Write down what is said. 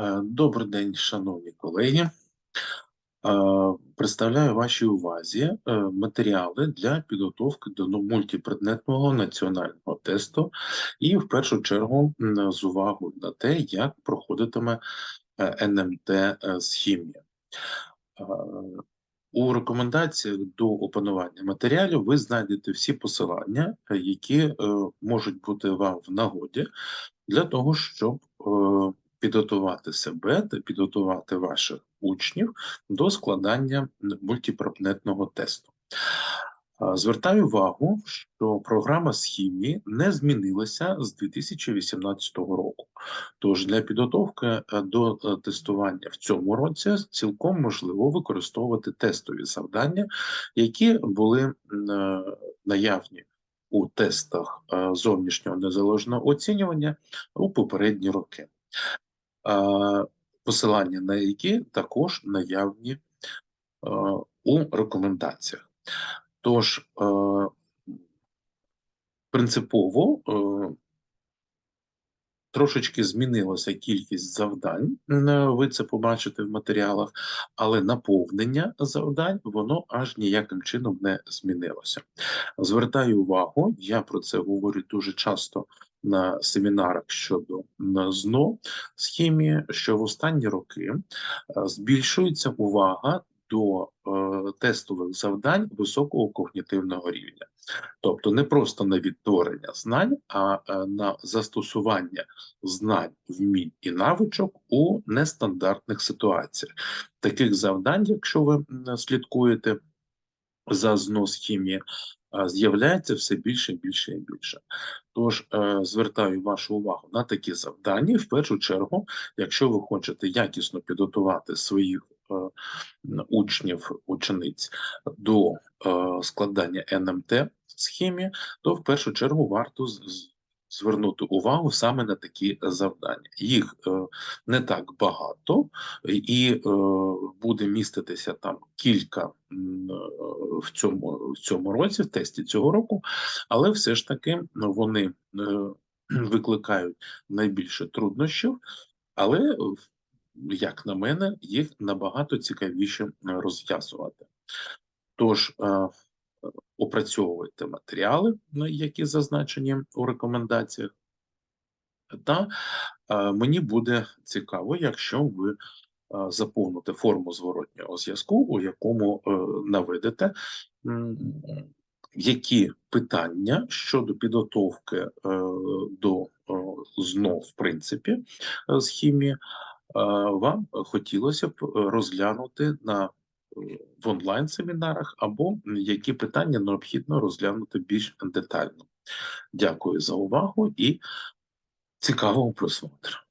Е, Добрий день, шановні колеги. Е, Представляю вашій увазі е, матеріали для підготовки до ну, мультипредметного національного тесту і в першу чергу з увагою на те, як проходитиме НМТ з хімії. У рекомендаціях до опанування матеріалів ви знайдете всі посилання, які можуть бути вам в нагоді для того, щоб підготувати себе та підготувати ваших учнів до складання мультипредметного тесту. Звертаю увагу, що програма з хімії не змінилася з 2018 року. Тож для підготовки е, до е, тестування в цьому році цілком можливо використовувати тестові завдання, які були е, наявні у тестах зовнішнього незалежного оцінювання у попередні роки, посилання на які також наявні у рекомендаціях. Тож принципово трошечки змінилася кількість завдань, ви це побачите в матеріалах, але наповнення завдань воно аж ніяким чином не змінилося. Звертаю увагу, я про це говорю дуже часто на семінарах щодо ЗНО з хімії, що в останні роки е, збільшується увага до е, тестових завдань високого когнітивного рівня. Тобто не просто на відтворення знань, а е, на застосування знань, вмінь і навичок у нестандартних ситуаціях. Таких завдань, якщо ви слідкуєте за знос хімії, з'являється все більше більше і більше. Тож е, звертаю вашу увагу на такі завдання. В першу чергу, якщо ви хочете якісно підготувати своїх е, учнів, учениць до е, складання НМТ схемі, то в першу чергу варто звернути увагу саме на такі завдання. Їх е, не так багато, і е, буде міститися там кілька е, в цьому, в цьому році, в тесті цього року, але все ж таки вони е, викликають найбільше труднощів, але, е, як на мене, їх набагато цікавіше е, розв'язувати. Тож, опрацьовуйте матеріали, ну, які зазначені у рекомендаціях, та е, мені буде цікаво, якщо ви е, заповните форму зворотнього зв'язку, у якому е, наведете, які питання щодо підготовки до ЗНО, в принципі, з хімії, вам хотілося б розглянути на в онлайн-семінарах, або які питання необхідно розглянути більш детально. Дякую за увагу і цікавого просмотру.